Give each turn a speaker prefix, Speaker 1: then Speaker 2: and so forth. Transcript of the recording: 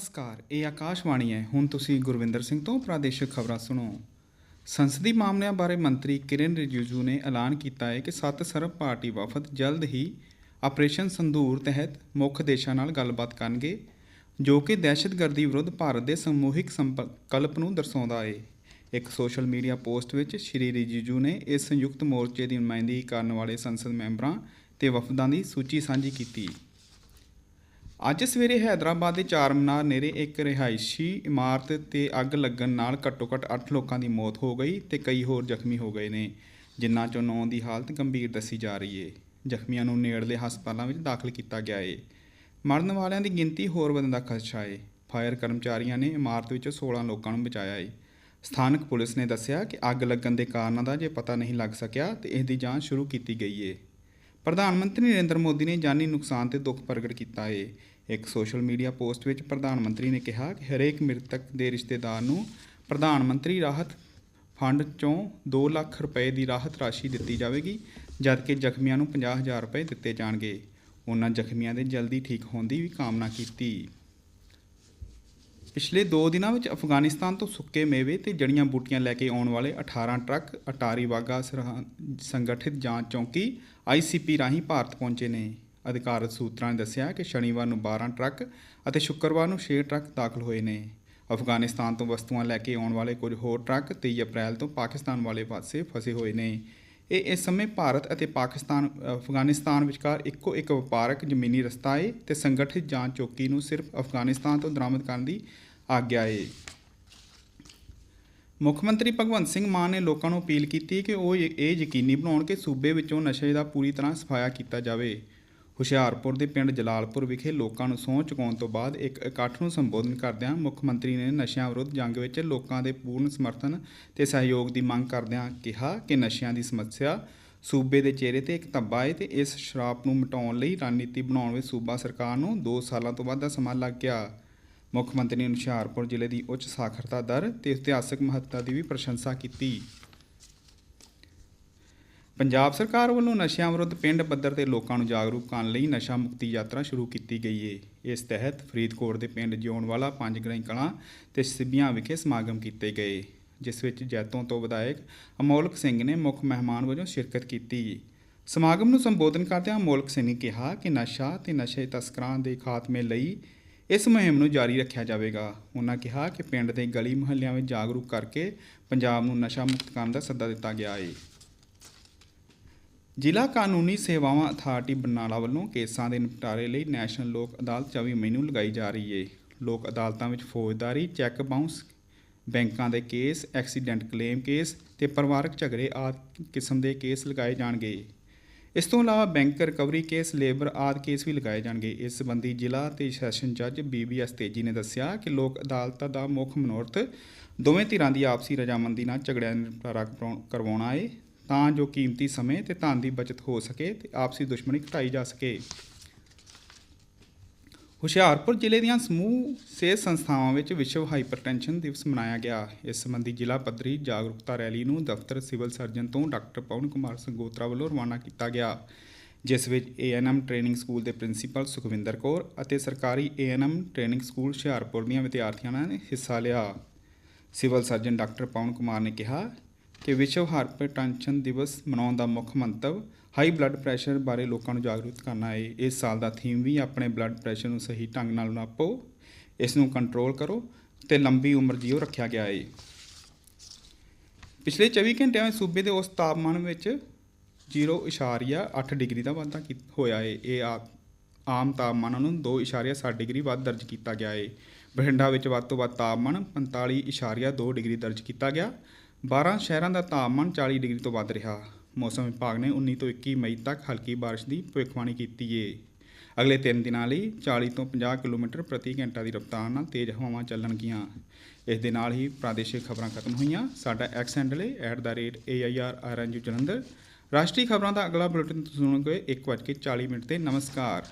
Speaker 1: ਨਮਸਕਾਰ, ਇਹ ਆਕਾਸ਼ਵਾਣੀ ਹੈ। ਹੁਣ ਤੁਸੀਂ ਗੁਰਵਿੰਦਰ ਸਿੰਘ ਤੋਂ ਪ੍ਰਾਦੇਸ਼ਿਕ ਖਬਰਾਂ ਸੁਣੋ। ਸੰਸਦੀ ਮਾਮਲਿਆਂ ਬਾਰੇ ਮੰਤਰੀ ਕਿਰਨ ਰਿਜਿਜੂ ਨੇ ਐਲਾਨ ਕੀਤਾ ਹੈ ਕਿ ਸੱਤ ਸਰਬ ਪਾਰਟੀ ਵਫਦ ਜਲਦ ਹੀ ਆਪਰੇਸ਼ਨ ਸੰਧੂਰ ਤਹਿਤ ਮੁੱਖ ਦੇਸ਼ਾਂ ਨਾਲ ਗੱਲਬਾਤ ਕਰਨਗੇ, ਜੋ ਕਿ ਦਹਿਸ਼ਤਗਰਦੀ ਵਿਰੁੱਧ ਭਾਰਤ ਦੇ ਸਮੂਹਿਕ ਸੰਕਲਪ ਨੂੰ ਦਰਸਾਉਂਦਾ ਹੈ। ਇੱਕ ਸੋਸ਼ਲ ਮੀਡੀਆ ਪੋਸਟ ਵਿੱਚ ਸ਼੍ਰੀ ਰਿਜਿਜੂ ਨੇ ਇਸ ਸੰਯੁਕਤ ਮੋਰਚੇ ਦੀ ਨੁਮਾਇੰਦਗੀ ਕਰਨ ਵਾਲੇ ਸੰਸਦ ਮੈਂਬਰਾਂ ਤੇ ਵਫਦਾਂ ਦੀ ਸੂਚੀ ਸਾਂਝੀ ਕੀਤੀ। ਅੱਜ ਸਵੇਰੇ ਹੈਦਰਾਬਾਦ ਦੇ ਚਾਰ ਮੀਨਾਰ ਨੇੜੇ ਇੱਕ ਰਿਹਾਇਸ਼ੀ ਇਮਾਰਤ ਤੇ ਅੱਗ ਲੱਗਣ ਨਾਲ ਘੱਟੋ-ਘੱਟ 8 ਲੋਕਾਂ ਦੀ ਮੌਤ ਹੋ ਗਈ ਤੇ ਕਈ ਹੋਰ ਜ਼ਖਮੀ ਹੋ ਗਏ ਨੇ, ਜਿਨ੍ਹਾਂ ਚੋਂ 9 ਦੀ ਹਾਲਤ ਗੰਭੀਰ ਦੱਸੀ ਜਾ ਰਹੀ ਏ। ਜ਼ਖਮੀਆਂ ਨੂੰ ਨੇੜਲੇ ਹਸਪਤਾਲਾਂ ਵਿੱਚ ਦਾਖਲ ਕੀਤਾ ਗਿਆ ਏ। ਮਰਨ ਵਾਲਿਆਂ ਦੀ ਗਿਣਤੀ ਹੋਰ ਵਧਣ ਦਾ ਖਦਸ਼ਾ ਏ। ਫਾਇਰ ਕਰਮਚਾਰੀਆਂ ਨੇ ਇਮਾਰਤ ਵਿੱਚੋਂ 16 ਲੋਕਾਂ ਨੂੰ ਬਚਾਇਆ ਏ। ਸਥਾਨਕ ਪੁਲਿਸ ਨੇ ਦੱਸਿਆ ਕਿ ਅੱਗ ਲੱਗਣ ਦੇ ਕਾਰਨਾਂ ਦਾ ਜੇ ਪਤਾ ਨਹੀਂ ਲੱਗ ਸਕਿਆ ਤੇ ਇਸ ਦੀ ਜਾਂਚ ਸ਼ੁਰੂ ਕੀਤੀ ਗਈ ਏ। ਪ੍ਰਧਾਨ ਮੰਤਰੀ ਨਰਿੰਦਰ ਮੋਦੀ ਨੇ ਜਾਨੀ ਨੁਕਸਾਨ ਤੇ ਦੁੱਖ ਪ੍ਰਗਟ ਕੀਤਾ ਹੈ ਇੱਕ ਸੋਸ਼ਲ ਮੀਡੀਆ ਪੋਸਟ ਵਿੱਚ ਪ੍ਰਧਾਨ ਮੰਤਰੀ ਨੇ ਕਿਹਾ ਕਿ ਹਰੇਕ ਮ੍ਰਿਤਕ ਦੇ ਰਿਸ਼ਤੇਦਾਰ ਨੂੰ ਪ੍ਰਧਾਨ ਮੰਤਰੀ ਰਾਹਤ ਫੰਡ ਚੋਂ 2 ਲੱਖ ਰੁਪਏ ਦੀ ਰਾਹਤ ਰਾਸ਼ੀ ਦਿੱਤੀ ਜਾਵੇਗੀ, ਜਦਕਿ ਜ਼ਖਮੀਆਂ ਨੂੰ 50000 ਰੁਪਏ ਦਿੱਤੇ ਜਾਣਗੇ। ਉਹਨਾਂ ਜ਼ਖਮੀਆਂ ਦੇ ਜਲਦੀ ਠੀਕ ਹੋਣ ਦੀ ਵੀ ਕਾਮਨਾ ਕੀਤੀ। ਪਿਛਲੇ 2 ਦਿਨਾਂ ਵਿੱਚ ਅਫਗਾਨਿਸਤਾਨ ਤੋਂ ਸੁੱਕੇ ਮੇਵੇ ਤੇ ਜੜੀਆਂ ਬੂਟੀਆਂ ਲੈ ਕੇ ਆਉਣ ਵਾਲੇ 18 ਟਰੱਕ ਅਟਾਰੀ ਵਾਗਾ ਸਰਹੱਦ ਸੰਗਠਿਤ ਜਾਂਚ ਚੌਕੀ ਆਈਸੀਪੀ ਰਾਹੀਂ ਭਾਰਤ ਪਹੁੰਚੇ ਨੇ। ਅਧਿਕਾਰਤ ਸੂਤਰਾਂ ਨੇ ਦੱਸਿਆ ਕਿ ਸ਼ਨੀਵਾਰ ਨੂੰ 12 ਟਰੱਕ ਅਤੇ ਸ਼ੁੱਕਰਵਾਰ ਨੂੰ 6 ਟਰੱਕ ਦਾਖਲ ਹੋਏ ਨੇ। ਅਫਗਾਨਿਸਤਾਨ ਤੋਂ ਵਸਤੂਆਂ ਲੈ ਕੇ ਆਉਣ ਵਾਲੇ ਕੁਝ ਹੋਰ ਟਰੱਕ 23 ਅਪ੍ਰੈਲ ਤੋਂ ਪਾਕਿਸਤਾਨ ਵਾਲੇ ਪਾਸੇ ਫਸੇ ਹੋਏ ਨੇ। ਇਹ ਇਸ ਸਮੇਂ ਭਾਰਤ ਅਤੇ ਪਾਕਿਸਤਾਨ ਅਫਗਾਨਿਸਤਾਨ ਵਿਚਕਾਰ ਇੱਕੋ ਇੱਕ ਵਪਾਰਕ ਜ਼ਮੀਨੀ ਰਸਤਾ ਹੈ ਤੇ ਸੰਗਠਿਤ ਜਾਂਚ ਚੌਕੀ ਨੂੰ ਸਿਰਫ ਅਫਗਾਨਿਸਤਾਨ ਤੋਂ ਦਰਾਮਦ ਕਰਨ ਦੀ ਆਗਿਆ ਹੈ ਮੁੱਖ ਮੰਤਰੀ ਭਗਵੰਤ ਸਿੰਘ ਮਾਨ ਨੇ ਲੋਕਾਂ ਨੂੰ ਅਪੀਲ ਕੀਤੀ ਕਿ ਉਹ ਇਹ ਇਹ ਯਕੀਨੀ ਬਣਾਉਣ ਕਿ ਸੂਬੇ ਵਿੱਚੋਂ ਨਸ਼ੇ ਦਾ ਪੂਰੀ ਤਰ੍ਹਾਂ ਸਫਾਇਆ ਕੀਤਾ ਜਾਵੇ। ਹੁਸ਼ਿਆਰਪੁਰ ਦੇ ਪਿੰਡ ਜਲਾਲਪੁਰ ਵਿਖੇ ਲੋਕਾਂ ਨੂੰ ਸਹੁੰ ਚੁਕਾਉਣ ਤੋਂ ਬਾਅਦ ਇੱਕ ਇਕੱਠ ਨੂੰ ਸੰਬੋਧਨ ਕਰਦਿਆਂ ਮੁੱਖ ਮੰਤਰੀ ਨੇ ਨਸ਼ਿਆਂ ਵਿਰੁੱਧ ਜੰਗ ਵਿੱਚ ਲੋਕਾਂ ਦੇ ਪੂਰਨ ਸਮਰਥਨ ਤੇ ਸਹਿਯੋਗ ਦੀ ਮੰਗ ਕਰਦਿਆਂ ਕਿਹਾ ਕਿ ਨਸ਼ਿਆਂ ਦੀ ਸਮੱਸਿਆ ਸੂਬੇ ਦੇ ਚਿਹਰੇ ਤੇ ਇੱਕ ਧੱਬਾ ਹੈ ਤੇ ਇਸ ਸ਼ਰਾਪ ਨੂੰ ਮਿਟਾਉਣ ਲਈ ਰਣਨੀਤੀ ਬਣਾਉਣ ਵਿੱਚ ਸੂਬਾ ਸਰਕਾਰ ਨੂੰ 2 ਸਾਲਾਂ ਤੋਂ ਵੱਧ ਦਾ ਸਮਾਂ ਲੱਗ ਗਿਆ। ਮੁੱਖ ਮੰਤਰੀ ਨੇ ਹੁਸ਼ਿਆਰਪੁਰ ਜ਼ਿਲ੍ਹੇ ਦੀ ਉੱਚ ਸਾਖਰਤਾ ਦਰ ਤੇ ਇਤਿਹਾਸਕ ਮਹੱਤਤਾ ਦੀ ਵੀ ਪ੍ਰਸ਼ੰਸਾ ਕੀਤੀ। ਪੰਜਾਬ ਸਰਕਾਰ ਵੱਲੋਂ ਨਸ਼ਿਆਂ ਵਿਰੁੱਧ ਪਿੰਡ ਪੱਧਰ ਤੇ ਲੋਕਾਂ ਨੂੰ ਜਾਗਰੂਕ ਕਰਨ ਲਈ ਨਸ਼ਾ ਮੁਕਤੀ ਯਾਤਰਾ ਸ਼ੁਰੂ ਕੀਤੀ ਗਈ ਏ। ਇਸ ਤਹਿਤ ਫਰੀਦਕੋਟ ਦੇ ਪਿੰਡ ਜਿਉਣਵਾਲਾ ਪੰਜ ਗ੍ਰਾਈ ਕਲਾਂ ਤੇ ਸਿੱਬੀਆਂ ਵਿਖੇ ਸਮਾਗਮ ਕੀਤੇ ਗਏ, ਜਿਸ ਵਿੱਚ ਜੈਤੋਂ ਤੋਂ ਵਿਧਾਇਕ ਅਮੋਲਕ ਸਿੰਘ ਨੇ ਮੁੱਖ ਮਹਿਮਾਨ ਵਜੋਂ ਸ਼ਿਰਕਤ ਕੀਤੀ। ਸਮਾਗਮ ਨੂੰ ਸੰਬੋਧਨ ਕਰਦਿਆਂ ਅਮੋਲਕ ਸਿੰਘ ਨੇ ਕਿਹਾ ਕਿ ਨਸ਼ਾ ਤੇ ਨਸ਼ੇ ਤਸਕਰਾਂ ਦੇ ਖਾਤਮੇ ਲਈ ਇਸ ਮੁਹਿੰਮ ਨੂੰ ਜਾਰੀ ਰੱਖਿਆ ਜਾਵੇਗਾ। ਉਹਨਾਂ ਕਿਹਾ ਕਿ ਪਿੰਡ ਦੇ ਗਲੀ ਮੁਹੱਲਿਆਂ ਵਿੱਚ ਜਾਗਰੂਕ ਕਰਕੇ ਪੰਜਾਬ ਨੂੰ ਨਸ਼ਾ ਮੁਕਤ ਕਰਨ ਦਾ ਸੱਦਾ ਦਿੱਤਾ ਗਿਆ ਹੈ ਜ਼ਿਲ੍ਹਾ ਕਾਨੂੰਨੀ ਸੇਵਾਵਾਂ ਅਥਾਰਟੀ ਬਰਨਾਲਾ ਵੱਲੋਂ ਕੇਸਾਂ ਦੇ ਨਿਪਟਾਰੇ ਲਈ ਨੈਸ਼ਨਲ ਲੋਕ ਅਦਾਲਤ 24 ਮਈ ਨੂੰ ਲਗਾਈ ਜਾ ਰਹੀ ਹੈ ਲੋਕ ਅਦਾਲਤਾਂ ਵਿੱਚ ਫੌਜਦਾਰੀ, ਚੈੱਕ ਬਾਉਂਸ, ਬੈਂਕਾਂ ਦੇ ਕੇਸ, ਐਕਸੀਡੈਂਟ ਕਲੇਮ ਕੇਸ ਤੇ ਪਰਿਵਾਰਕ ਝਗੜੇ ਆਦਿ ਕਿਸਮ ਦੇ ਕੇਸ ਲਗਾਏ ਜਾਣਗੇ। ਇਸ ਤੋਂ ਇਲਾਵਾ ਬੈਂਕ ਰਿਕਵਰੀ ਕੇਸ, ਲੇਬਰ ਆਦਿ ਕੇਸ ਵੀ ਲਗਾਏ ਜਾਣਗੇ। ਇਸ ਸੰਬੰਧੀ ਜ਼ਿਲ੍ਹਾ ਤੇ ਸੈਸ਼ਨ ਜੱਜ ਬੀਬੀਐਸ ਤੇਜੀ ਨੇ ਦੱਸਿਆ ਕਿ ਲੋਕ ਅਦਾਲਤਾਂ ਦਾ ਮੁੱਖ ਮਨੋਰਥ ਦੋਵੇਂ ਧਿਰਾਂ ਦੀ ਆਪਸੀ ਰਜਾਮੰਦੀ ਨਾਲ ਝਗੜਿਆਂ ਦਾ ਨਿਪਟਾਰਾ ਕਰਵਾਉਣ- ਕਰਵਾਉਣਾ ਹੈ ਤਾਂ ਜੋ ਕੀਮਤੀ ਸਮੇਂ ਤੇ ਧਨ ਦੀ ਬਚਤ ਹੋ ਸਕੇ ਤੇ ਆਪਸੀ ਦੁਸ਼ਮਣੀ ਘਟਾਈ ਜਾ ਸਕੇ। ਹੁਸ਼ਿਆਰਪੁਰ ਜ਼ਿਲ੍ਹੇ ਦੀਆਂ ਸਮੂਹ ਸਿਹਤ ਸੰਸਥਾਵਾਂ ਵਿੱਚ ਵਿਸ਼ਵ ਹਾਈਪਰਟੈਂਸ਼ਨ ਦਿਵਸ ਮਨਾਇਆ ਗਿਆ। ਇਸ ਸੰਬੰਧੀ ਜ਼ਿਲ੍ਹਾ ਪੱਧਰੀ ਜਾਗਰੂਕਤਾ ਰੈਲੀ ਨੂੰ ਦਫ਼ਤਰ ਸਿਵਲ ਸਰਜਨ ਤੋਂ ਡਾਕਟਰ ਪਵਨ ਕੁਮਾਰ ਸੰਗੋਤਰਾ ਵੱਲੋਂ ਰਵਾਨਾ ਕੀਤਾ ਗਿਆ। ਜਿਸ ਵਿੱਚ ਏਐਨਐਮ ਟ੍ਰੇਨਿੰਗ ਸਕੂਲ ਦੇ ਪ੍ਰਿੰਸੀਪਲ ਸੁਖਵਿੰਦਰ ਕੌਰ ਅਤੇ ਸਰਕਾਰੀ ਏਐਨਐਮ ਟ੍ਰੇਨਿੰਗ ਸਕੂਲ ਹੁਸ਼ਿਆਰਪੁਰ ਦੀਆਂ ਵਿਦਿਆਰਥੀਆਂ ਨੇ ਹਿੱਸਾ ਲਿਆ। Civil surgeon doctor Pawan Kumar ਨੇ ਕਿਹਾ ਕਿ ਵਿਸ਼ਵ ਹਾਈਪਰਟੈਂਸ਼ਨ ਦਿਵਸ ਮਨਾਉਣ ਦਾ ਮੁੱਖ ਮੰਤਵ ਹਾਈ ਬਲੱਡ ਪ੍ਰੈਸ਼ਰ ਬਾਰੇ ਲੋਕਾਂ ਨੂੰ ਜਾਗਰੂਕ ਕਰਨਾ ਹੈ। ਇਸ ਸਾਲ ਦਾ ਥੀਮ ਵੀ ਆਪਣੇ ਬਲੱਡ ਪ੍ਰੈਸ਼ਰ ਨੂੰ ਸਹੀ ਢੰਗ ਨਾਲ ਨਾਪੋ, ਇਸ ਨੂੰ ਕੰਟਰੋਲ ਕਰੋ ਤੇ ਲੰਬੀ ਉਮਰ ਜੀਓ ਰੱਖਿਆ ਗਿਆ ਹੈ। ਪਿਛਲੇ 24 ਘੰਟਿਆਂ ਵਿੱਚ ਸੂਬੇ ਦੇ ਉਸ ਤਾਪਮਾਨ ਵਿੱਚ 0.8 ਡਿਗਰੀ ਦਾ ਵਾਧਾ ਹੋਇਆ ਹੈ। ਇਹ ਆਮ ਤਾਪਮਾਨ ਨੂੰ 2.7 ਡਿਗਰੀ ਵੱਧ ਦਰਜ ਕੀਤਾ ਗਿਆ ਹੈ। ਬਠਿੰਡਾ ਵਿੱਚ ਵੱਧ ਤੋਂ ਵੱਧ ਤਾਪਮਾਨ 45.2 ਡਿਗਰੀ ਦਰਜ ਕੀਤਾ ਗਿਆ। 12 ਸ਼ਹਿਰਾਂ ਦਾ ਤਾਪਮਾਨ 40 ਡਿਗਰੀ ਤੋਂ ਵੱਧ ਰਿਹਾ। ਮੌਸਮ ਵਿਭਾਗ ਨੇ 19 ਤੋਂ 21 ਮਈ ਤੱਕ ਹਲਕੀ ਬਾਰਿਸ਼ ਦੀ ਭਵਿੱਖਬਾਣੀ ਕੀਤੀ ਏ। ਅਗਲੇ 3 ਦਿਨਾਂ ਲਈ 40 ਤੋਂ 50 ਕਿਲੋਮੀਟਰ ਪ੍ਰਤੀ ਘੰਟਾ ਦੀ ਰਫ਼ਤਾਰ ਨਾਲ ਤੇਜ਼ ਹਵਾਵਾਂ ਚੱਲਣਗੀਆਂ। ਇਸ ਦੇ ਨਾਲ ਹੀ ਪ੍ਰਾਦੇਸ਼ਿਕ ਖਬਰਾਂ ਖਤਮ ਹੋਈਆਂ। ਸਾਡਾ ਐਕਸ ਹੈਂਡਲ ਹੈ @airrnu ਜਲੰਧਰ। ਰਾਸ਼ਟਰੀ ਖਬਰਾਂ ਦਾ ਅਗਲਾ ਬੁਲੇਟਿਨ ਤੁਸੀਂ ਸੁਣੋਗੇ 1:40 ਮਿੰਟ ਤੇ। ਨਮਸਕਾਰ।